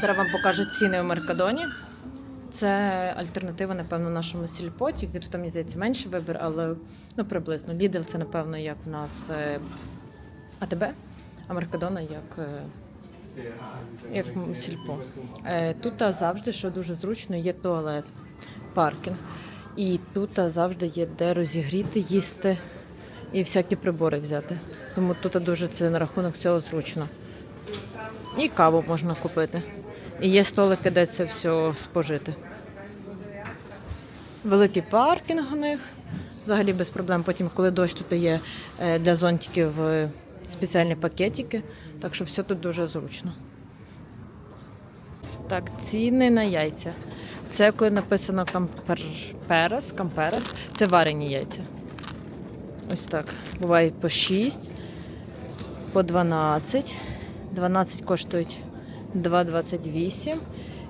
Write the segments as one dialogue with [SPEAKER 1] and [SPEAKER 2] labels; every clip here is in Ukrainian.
[SPEAKER 1] Зараз вам покажу ціни у Меркадоні. Це альтернатива, напевно, нашому сільпо, тільки тут, мені здається, менший вибір, але ну, приблизно. Lidl це, напевно, як в нас е, АТБ, а Меркадона як, е, як сільпо. Е, Тут завжди, що дуже зручно, є туалет, паркінг. І тут завжди є де розігріти, їсти і всякі прибори взяти. Тому тут дуже це на рахунок цього зручно. І каву можна купити. І є столики, де це все спожити. Великий паркінг у них. Взагалі без проблем. Потім, коли дощ, тут є е, для зонтиків е, спеціальні пакетики. Так що все тут дуже зручно. Так, ціни на яйця. Це коли написано камперес, камперес, це варені яйця. Ось так. Буває по 6, по 12. 12 коштують 2,28.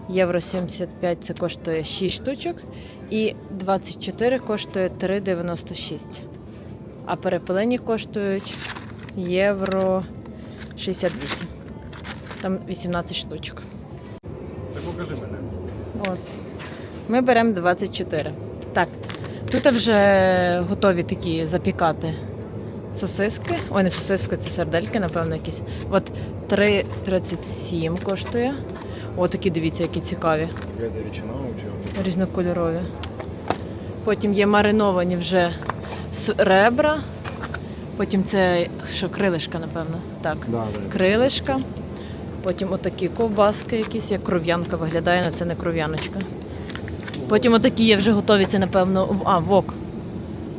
[SPEAKER 1] Євро 75 це коштує 6 штучок. І 24 коштує 3,96. А перепелені коштують євро 68. Там 18 штучок.
[SPEAKER 2] Так покажи мене.
[SPEAKER 1] От. Ми беремо 24. Так. Тут вже готові такі запікати сосиски. Ой, не сосиски, це сердельки, напевно, якісь. От 3,37 коштує. О, такі дивіться, які цікаві, різнокольорові. Потім є мариновані вже з ребра. Потім це що, крилишка, напевно. Так.
[SPEAKER 2] Да, да.
[SPEAKER 1] крилишка. Потім отакі ковбаски якісь, як кров'янка виглядає, але це не кров'яночка. Потім отакі є вже готові, це напевно. А, вок.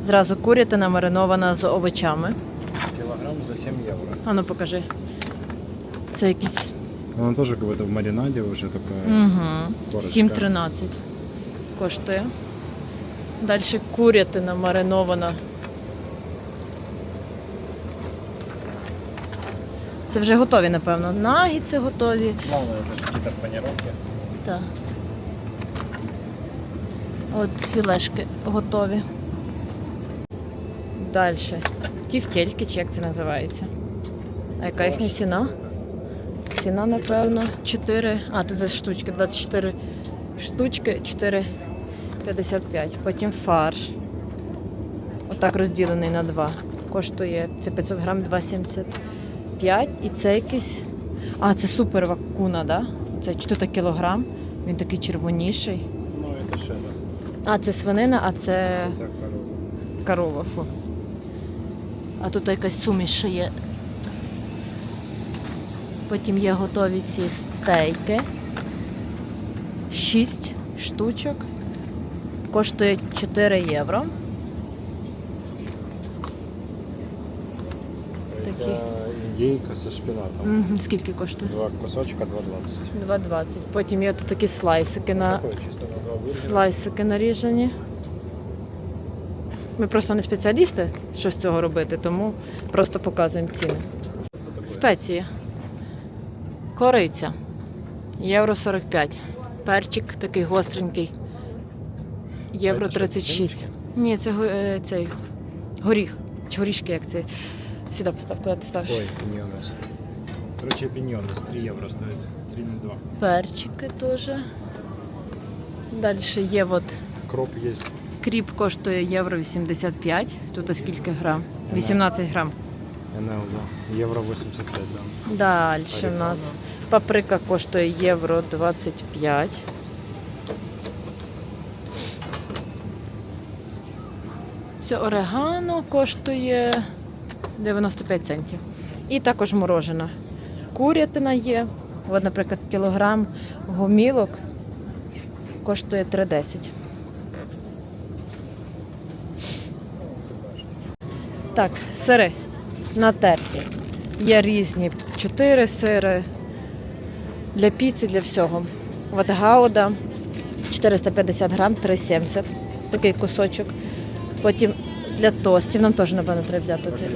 [SPEAKER 1] Зразу курятина маринована з овочами.
[SPEAKER 2] Килограмм за 7 евро.
[SPEAKER 1] А ну покажи. Це якісь.
[SPEAKER 2] Она тоже как будто в маринаде уже такая.
[SPEAKER 1] Угу. 7,13 коштує. Далі курятина маринована. Це вже готові, напевно. Нагіці готові.
[SPEAKER 2] Главное, это же какие-то панировки.
[SPEAKER 1] Так. От філешки готові. Далі. Тівтельки, чи як це називається? А яка їхня ціна? Ціна, напевно, 4. А, тут за штучки, 24 штучки, 4,55. Потім фарш. Отак розділений на 2. Коштує це 500 грам 2,75. І це якийсь. А, це супер вакуна, да? Це 4 кілограм. Він такий червоніший.
[SPEAKER 2] Ну, это шеда.
[SPEAKER 1] А, це свинина, а це
[SPEAKER 2] корова.
[SPEAKER 1] корова. Фу. А тут якась суміш ще є. Потім є готові ці стейки. Шість штучок. Коштує 4 євро. Такі.
[SPEAKER 2] Это индейка со шпинатом.
[SPEAKER 1] Мгм, Скільки коштує?
[SPEAKER 2] Два кусочка 2,20.
[SPEAKER 1] 2,20. Потім є тут такі слайсики на
[SPEAKER 2] Такое чисто на два
[SPEAKER 1] слайсики наріжені. Ми просто не спеціалісти, що з цього робити, тому просто показуємо ціни. Спеції. Кориця. Євро 45. Перчик такий гостренький. Євро
[SPEAKER 2] А це що,
[SPEAKER 1] 36. Ні, це е, цей горіх. Чи горішки, як це? Сюди постав, куди ти ставиш?
[SPEAKER 2] Ой, пиньонес. Короче, пиньонес 3 евро стоит. 3,02.
[SPEAKER 1] Перчики теж. Далі є от
[SPEAKER 2] Кроп есть.
[SPEAKER 1] Кріп коштує євро 85. Тут скільки грам? 18 грам.
[SPEAKER 2] НЛ, да. Евро 85, да.
[SPEAKER 1] Далі в нас паприка коштує євро 25. Все орегано коштує 95 центів. І також морожена. Курятина є. От, наприклад, кілограм гомілок коштує 3,10. Так, сири натерті. Є різні чотири сири для піци, для всього. От гауда 450 грам, 3,70. Такий кусочок. Потім для тостів нам теж, напевно, треба взяти це.
[SPEAKER 2] 4,80.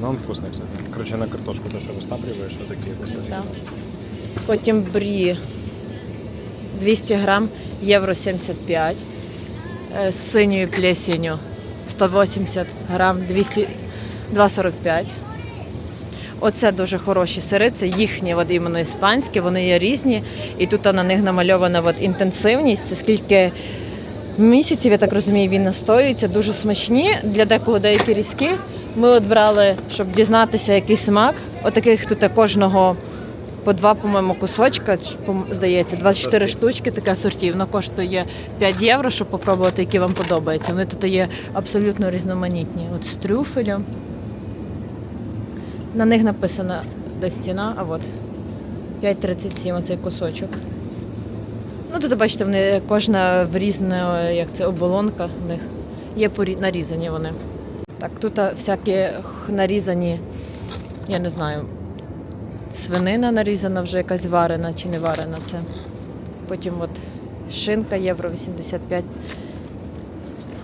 [SPEAKER 2] Но он вкусный, кстати. Короче, на картошку то, что выстапливаешь, вот такие кусочки.
[SPEAKER 1] Да. Потім брі 200 грам, євро 75. Е, З синьою плесенью 180 грам, 200, 2,45. Оце дуже хороші сири, це їхні от іменно іспанські, вони є різні. І тут на них намальована от інтенсивність, це скільки місяців, я так розумію, він настоюється, дуже смачні. Для декого деякі різкі. Ми от брали, щоб дізнатися, який смак. Отаких тут кожного по два, по-моєму, кусочка, здається, 24 штучки, таке асортів. Воно коштує 5 євро, щоб попробувати, які вам подобаються. Вони тут є абсолютно різноманітні. От з трюфелем. На них написано де стіна, а от 5,37 оцей кусочок. Ну, тут бачите, вони кожна в різна, як це, оболонка в них. Є порі- нарізані вони. Так, тут всякі нарізані, я не знаю, свинина нарізана вже якась варена чи не варена це. Потім от шинка євро 85.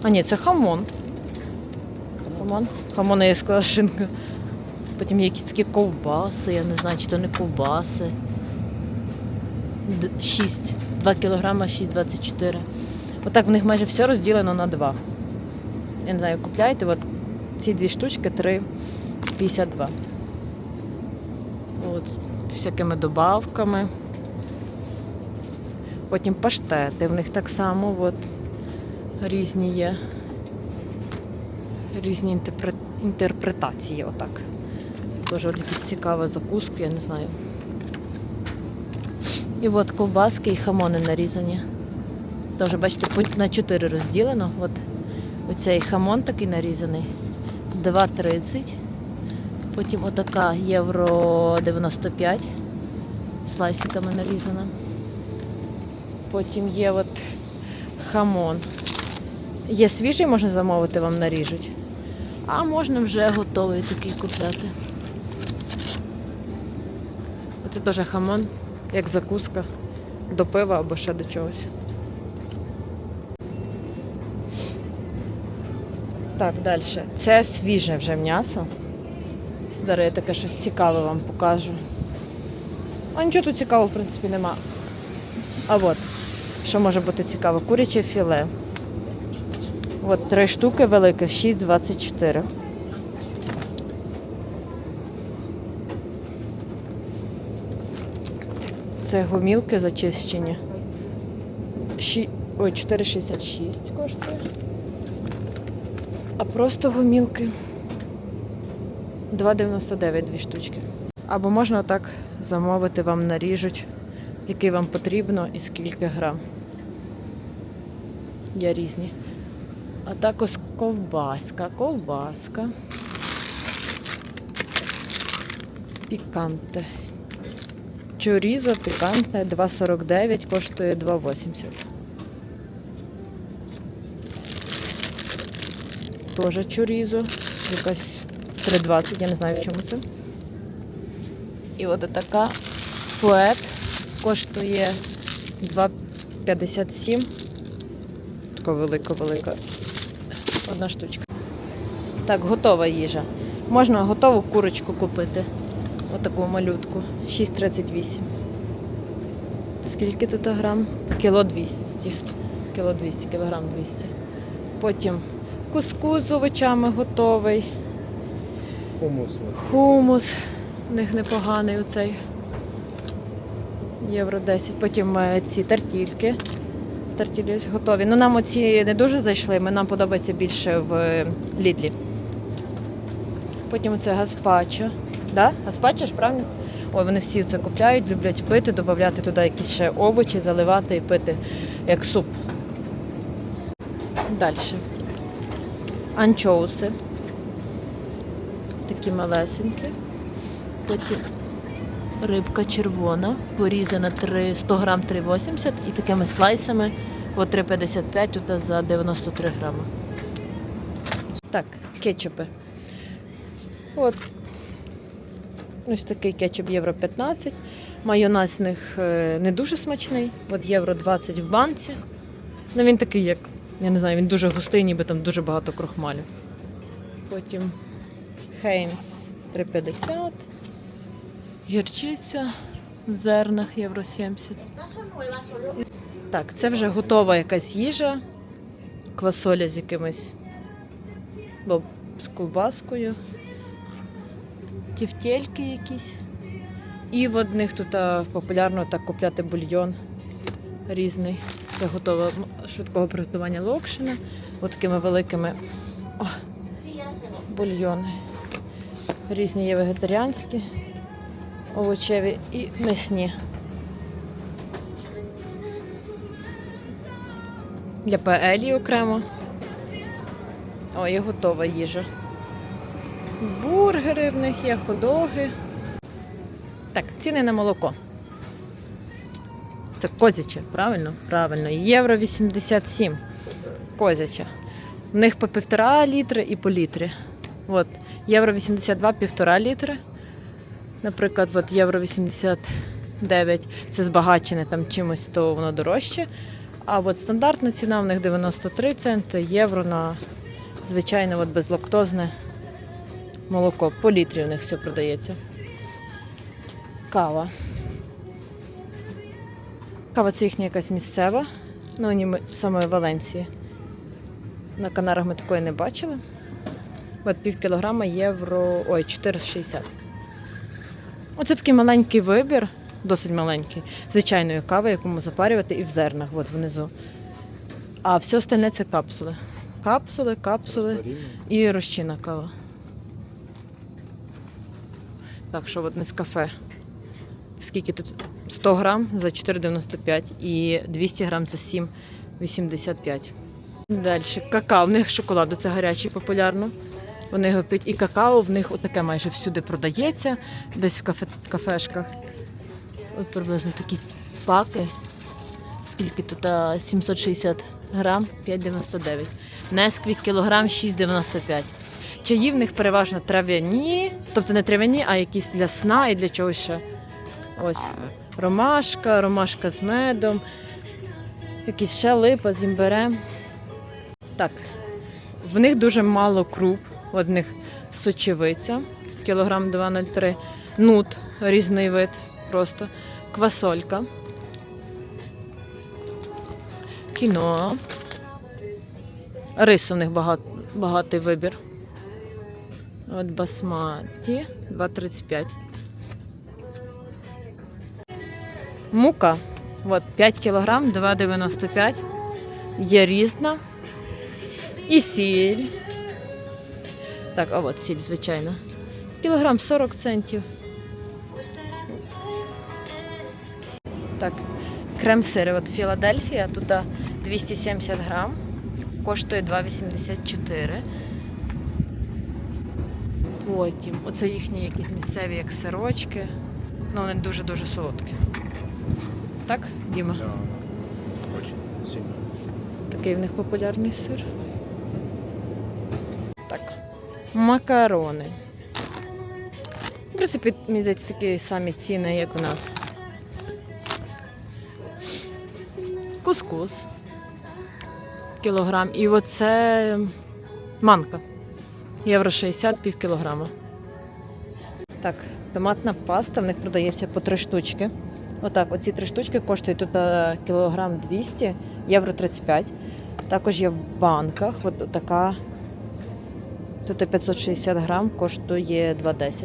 [SPEAKER 1] А ні, це хамон. Хамон. Хамон, я сказала шинка. Потім є якісь такі ковбаси, я не знаю, чи то не ковбаси. 6, 2 кілограма, 6,24. Отак в них майже все розділено на 2. Я не знаю, купляйте, от ці дві штучки 3,52. З всякими добавками. Потім паштети, в них так само от, різні є. Різні інтерпретації, отак. Теж от якісь цікаві закуски, я не знаю. І от ковбаски і хамони нарізані. Теж, бачите, на 4 розділено. От оцей хамон такий нарізаний. 2,30. Потім отака євро 95 слайсиками нарізана. Потім є от хамон. Є свіжий, можна замовити, вам наріжуть. А можна вже готовий такий купляти. Оце теж хамон, як закуска до пива або ще до чогось. Так, далі. Це свіже вже м'ясо. Зараз я таке щось цікаве вам покажу. А нічого тут цікавого, в принципі, нема. А от, що може бути цікаво? Куряче філе. От три штуки великих, 6,24. Це гомілки зачищені. Ой, 4,66 коштує. А просто гомілки 2,99 дві штучки. Або можна отак замовити, вам наріжуть, який вам потрібно і скільки грам. Є різні. А також ковбаска, ковбаска. Піканте. Чорізо пікантне 2,49 коштує 2,80. Теж чорізо. Якась 3,20, я не знаю в чому це. І от така фует коштує 2,57. Така велика-велика. Одна штучка. Так, готова їжа. Можна готову курочку купити. Отаку малютку. 6,38. Скільки тут грам? Кіло 200. Кіло 200, кілограм 200. Потім кускус з овочами готовий.
[SPEAKER 2] Хумус.
[SPEAKER 1] Хумус. У них непоганий оцей. Євро 10. Потім е, ці тартільки. Тартілі готові. Ну нам оці не дуже зайшли, ми нам подобається більше в е, Лідлі. Потім оце гаспачо. Да? Гаспачо ж, правильно? Ой, вони всі це купляють, люблять пити, додати туди якісь ще овочі, заливати і пити як суп. Далі. Анчоуси. Такі малесенькі. Потім рибка червона, порізана 3, 100 грам 3,80 і такими слайсами по 3,55 тут за 93 грами. Так, кетчупи. От. Ось такий кетчуп євро 15. Майонез з них е, не дуже смачний. От євро 20 в банці. Ну він такий, як, я не знаю, він дуже густий, ніби там дуже багато крохмалю. Потім Хейнс 3,50. Гірчиця в зернах євро 70. Так, це вже готова якась їжа. Квасоля з якимось бо з ковбаскою. тівтєльки якісь. І в одних тут популярно так купляти бульйон різний. Це готове швидкого приготування локшина. От такими великими о, бульйони. Різні є вегетаріанські, овочеві і м'ясні. Для паелі окремо. О, є готова їжа. Бургери в них є, ходоги. Так, ціни на молоко. Це козяче, правильно? Правильно. Євро 87. Козяче. В них по півтора літри і по літрі. От, євро 82 півтора літри. Наприклад, от євро 89 це збагачене там чимось, то воно дорожче. А от стандартна ціна в них 93 центи, євро на звичайне от безлактозне молоко. По літрі у них все продається. Кава. Кава це їхня якась місцева. Ну, ми- саме в Валенції. На Канарах ми такої не бачили. От пів кілограма євро. Ой, 4,60. Оце такий маленький вибір, досить маленький, звичайної кави, яку можна запарювати і в зернах, от внизу. А все остальне це капсули. Капсули, капсули і розчинна кава. Так що от не з кафе. Скільки тут? 100 грам за 4,95 і 200 грам за 7,85. Далі какао. В них шоколаду це гарячий популярно. Вони його п'ють. І какао в них отаке майже всюди продається, десь в кафе, кафешках. От приблизно такі паки. Скільки тут? 760 грам 5,99. Несквік кілограм 6,95. Чаї в них переважно трав'яні, тобто не трав'яні, а якісь для сна і для чогось ще. Ось ромашка, ромашка з медом, якісь ще липа з імбирем. Так, в них дуже мало круп, в одних сочевиця, кілограм 2,03, нут, різний вид просто, квасолька, кіно, рис у них багат, багатий вибір. От басматі 2,35. Мука. От 5 кілограм, 2,95. Є різна. І сіль. Так, а от сіль, звичайно. Кілограм 40 центів. Так, крем-сири. От Філадельфія, тут 270 грам. Коштує 2,84. Потім, оце їхні якісь місцеві як сирочки. Ну, вони дуже-дуже солодкі. Так, Діма?
[SPEAKER 2] Да, очень сильно.
[SPEAKER 1] Такий в них популярний сир. Макарони. В принципі, мені здається, такі самі ціни, як у нас. Кускус. Кілограм. І оце манка. Євро 60 пів кілограма. Так, томатна паста в них продається по три штучки. Отак, оці три штучки коштують тут е, кілограм 200, євро 35. Також є в банках. От така. Тут 560 грам, коштує 2,10.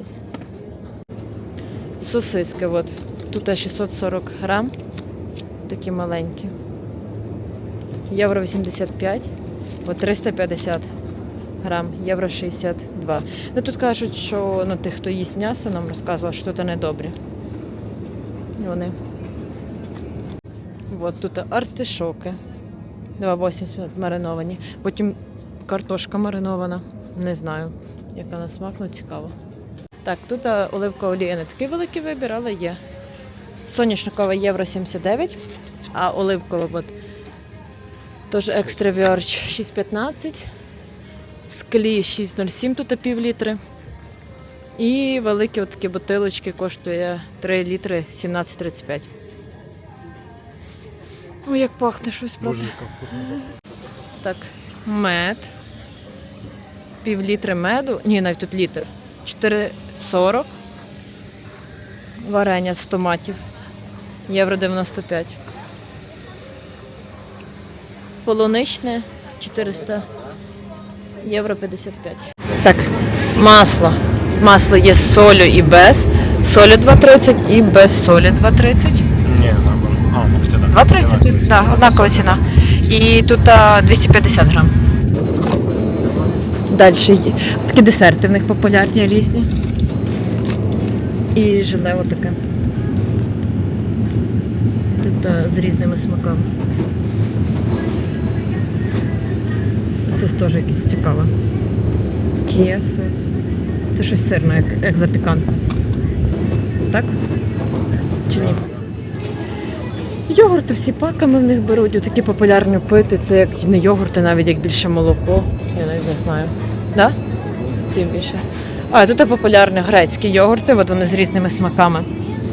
[SPEAKER 1] Сосиски, от. Тут 640 грам. Такі маленькі. Євро 85. От 350 грам, євро 62. Ну тут кажуть, що ну, тих, хто їсть м'ясо, нам розказували, що тут недобрі. Вони. От тут артишоки. 2,80 мариновані. Потім картошка маринована. Не знаю, яка на смак, але цікаво. Так, тут а, оливкова олія не такий великий вибір, але є. Соняшникова євро 79, а оливкова от, теж екстра віорч 6,15. В склі 6,07 тут пів літри. І великі от такі бутилочки коштує 3 літри 17,35. Ой, як пахне щось правда. Так, мед. Пів літри меду. Ні, навіть тут літр. 4,40. Варення з томатів. Євро 95. Полуничне 400. Євро 55. Так, масло. Масло є з солю і без. Солю 2,30 і без солі 2,30.
[SPEAKER 2] Ні. А, ну хотя так.
[SPEAKER 1] 2,30? Однакова ціна. І тут а, 250 грам. Далі є такі десерти в них популярні різні. І желе отаке. Тут з різними смаками. Це теж якесь цікаве. Кєсо. Це щось сирне, як, як запіканка. Так? Чи ні? Йогурти всі паками в них беруть, такі популярні пити, це як не йогурти, навіть як більше молоко. Я навіть не знаю. Да? Ці більше. А, тут і популярні грецькі йогурти, от вони з різними смаками.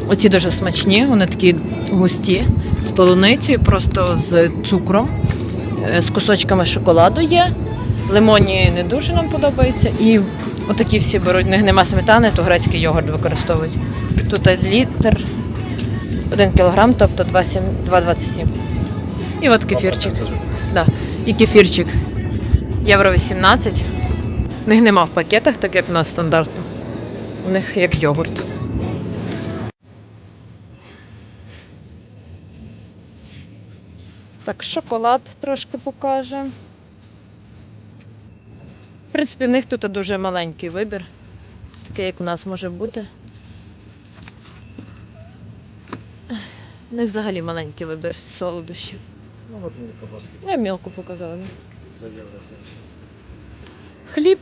[SPEAKER 1] Оці дуже смачні, вони такі густі, з полуницею, просто з цукром, е, з кусочками шоколаду є. Лимонні не дуже нам подобаються. І отакі всі беруть. В них нема сметани, то грецький йогурт використовують. Тут літр, 1 кілограм, тобто 2,7 2,27. І от кефірчик. Да. І кефірчик. Євро 18. В них нема в пакетах, так як в нас стандартно. У них як йогурт. Так, шоколад трошки покаже. В принципі, в них тут дуже маленький вибір. Такий, як у нас може бути. У них взагалі маленький вибір солодощів.
[SPEAKER 2] Ну, от мені
[SPEAKER 1] Я мілку показала.
[SPEAKER 2] за євро.
[SPEAKER 1] Хліб,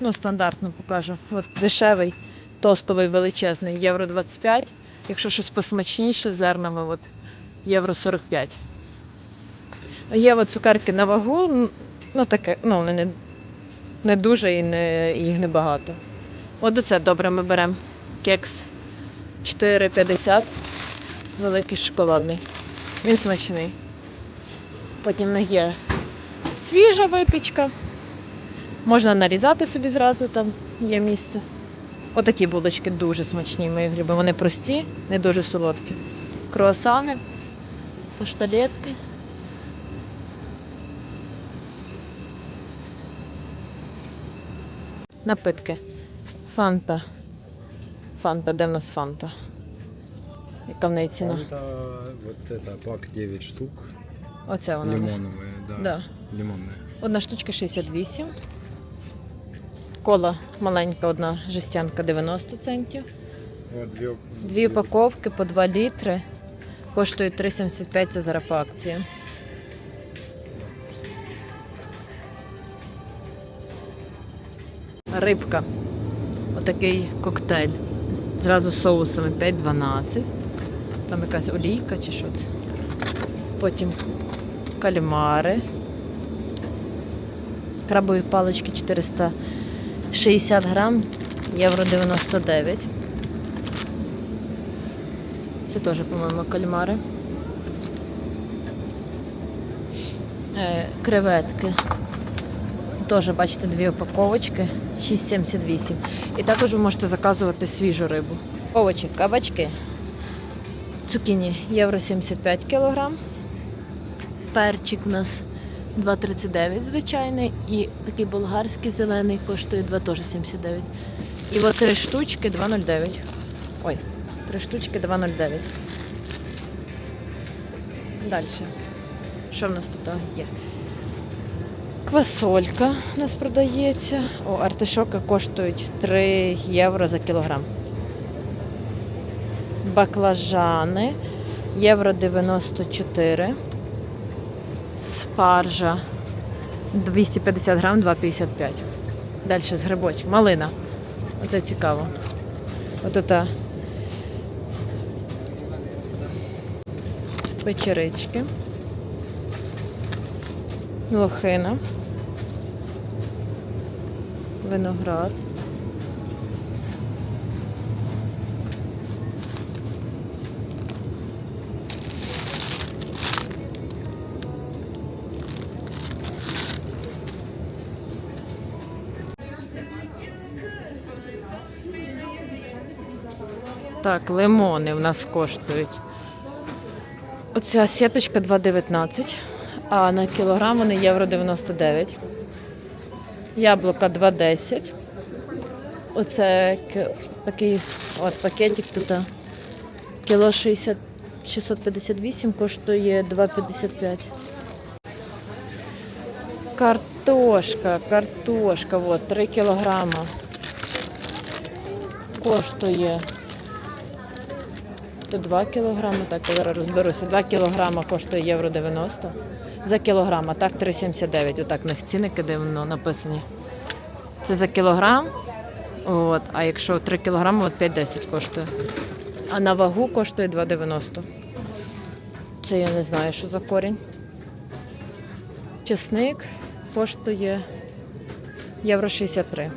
[SPEAKER 1] ну, стандартно покажу. От дешевий, тостовий, величезний, євро 25. Якщо щось посмачніше з зернами, от євро 45. Є от цукерки на вагу, ну таке, ну вони не, не дуже і не, їх небагато. От оце добре ми беремо. Кекс 4,50. Великий шоколадний. Він смачний. Потім в них є свіжа випічка. Можна нарізати собі зразу, там є місце. Отакі булочки дуже смачні, ми їх любимо. Вони прості, не дуже солодкі. Круасани, пашталетки. Напитки. Фанта. Фанта, де в нас фанта? Яка в неї ціна?
[SPEAKER 2] Фанта, вот это, пак 9 штук.
[SPEAKER 1] Оця вона.
[SPEAKER 2] Лимоновые, да.
[SPEAKER 1] Да.
[SPEAKER 2] Лимонные.
[SPEAKER 1] Одна штучка 68. Кола маленька, одна жестянка 90 центів. Дві упаковки по 2 літри. Коштують 3,75 це зараз по акції. Рибка. Отакий коктейль. Зразу з соусами 5,12. Там якась олійка чи що це. Потім кальмари. Крабові палички 460 грам, євро 99. Це теж, по-моєму, кальмари. Е, креветки. Теж, бачите, дві упаковочки 6,78. І також ви можете заказувати свіжу рибу. Овочі, кабачки. Цукіні євро 75 кілограм. Перчик у нас 2,39 звичайний. І такий болгарський зелений коштує 2 теж 79. І от три штучки 2,09. Ой, три штучки 2,09. Далі. Що в нас тут є? Квасолька у нас продається. О, артишоки коштують 3 євро за кілограм. Баклажани євро 94. Спаржа 250 грам, 2,55. Далі з грибочок. Малина. Оце цікаво. От ота печерички. Лохина. Виноград. Так, лимони в нас коштують. Оця сіточка 2,19, а на кілограм вони євро 99. Яблука 2,10. Оце такий от пакетик тут. Кіло 60, 658 коштує 2,55. Картошка, картошка, от, 3 кілограма. Коштує. То 2 кілограми, так, я зараз розберуся. 2 кілограма коштує євро 90. За кілограм, а так 3,79. Отак в них цінники дивно написані. Це за кілограм. От, а якщо 3 кілограми, от 5,10 коштує. А на вагу коштує 2,90. Це я не знаю, що за корінь. Чесник коштує євро 63.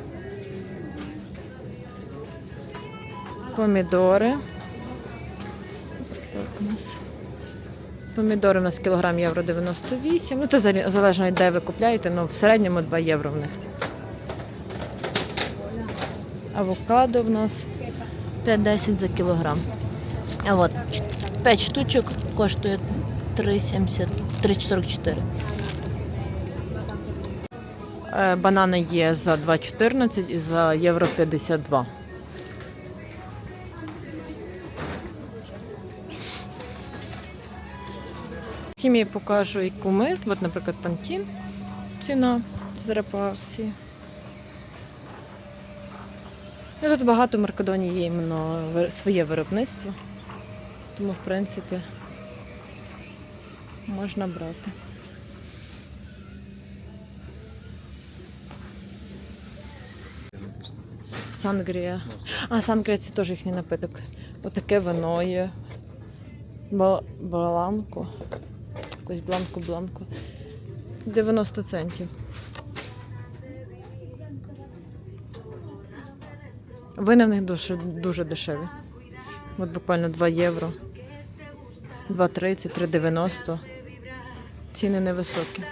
[SPEAKER 1] Помідори. У нас. Помідори у нас кілограм євро 98. Ну, це залежно де ви купляєте, але в середньому 2 євро в них. Авокадо в нас 5,10 за кілограм. А от 5 штучок коштує 3,70, 3,44. Е, Банани є за 2,14 і за євро 52. Хімії покажу і куми. От, наприклад, пантін. Ціна зараз по акції. Ну, тут багато в Маркадоні є іменно своє виробництво. Тому, в принципі, можна брати. Сангрія. А, сангрія це теж їхній напиток. Отаке вино є. Ба- Якось бланку-бланку. 90 центів. Вини в них дуже, дуже дешеві. От буквально 2 євро. 2,30, 3,90. Ціни невисокі.